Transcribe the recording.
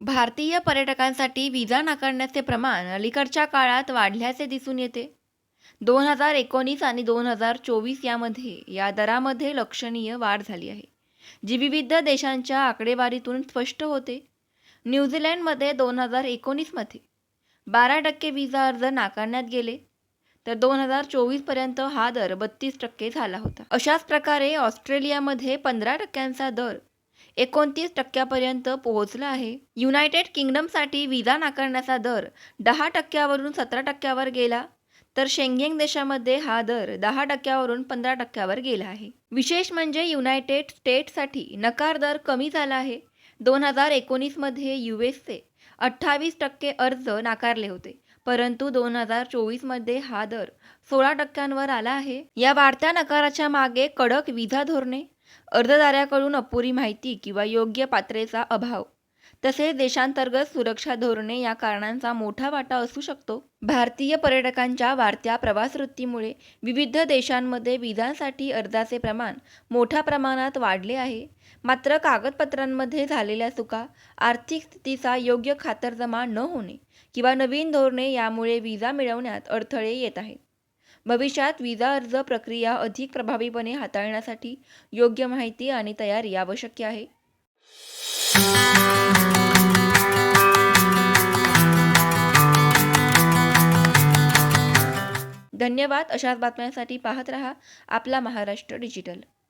भारतीय पर्यटकांसाठी व्हिसा नाकारण्याचे प्रमाण अलीकडच्या काळात वाढल्याचे दिसून येते. दोन हजार एकोणीस आणि दोन हजार चोवीस यामध्ये या दरामध्ये लक्षणीय वाढ झाली आहे जी विविध देशांच्या आकडेवारीतून स्पष्ट होते. न्यूझीलंडमध्ये दोन हजार एकोणीसमध्ये बारा टक्के व्हिसा अर्ज नाकारण्यात गेले तर दोन हजार चोवीसपर्यंत हा दर बत्तीस टक्के झाला होता. अशाच प्रकारे ऑस्ट्रेलियामध्ये पंधरा टक्क्यांचा दर एकोणतीस टक्क्यापर्यंत पोहोचला आहे. युनायटेड किंगडमसाठी व्हिसा नाकारण्याचा दर दहा टक्क्यावरून सतरा टक्क्यावर गेला तर शेंगेंग देशामध्ये हा दर दहा टक्क्यावरून पंधरा टक्क्यावर गेला आहे. विशेष म्हणजे युनायटेड स्टेट्ससाठी नकार दर कमी झाला आहे. दोन हजार एकोणीसमध्ये यू एसचे अठ्ठावीस टक्के अर्ज नाकारले होते परंतु दोन हजार चोवीसमध्ये हा दर सोळा टक्क्यांवर आला आहे. या वाढत्या नकाराच्या मागे कडक विजा धोरणे अर्जदाराकडून अपुरी माहिती किंवा योग्य पात्रेचा अभाव. तसेच देशांतर्गत सुरक्षा धोरणे या कारणांचा मोठा वाटा असू शकतो. भारतीय पर्यटकांच्या वाढत्या प्रवासवृत्तीमुळे विविध देशांमध्ये विजांसाठी अर्जाचे प्रमाण मोठ्या प्रमाणात वाढले आहे. मात्र कागदपत्रांमध्ये झालेल्या चुका आर्थिक स्थितीचा योग्य खातरजमा न होणे किंवा नवीन धोरणे यामुळे विजा मिळवण्यात अडथळे येत आहेत. भविष्यात विजा अर्ज प्रक्रिया अधिक प्रभावीपणे हाताळण्यासाठी योग्य माहिती आणि तयारी आवश्यक आहे. धन्यवाद. अशाच बातम्यांसाठी पाहत रहा. आपला महाराष्ट्र डिजिटल.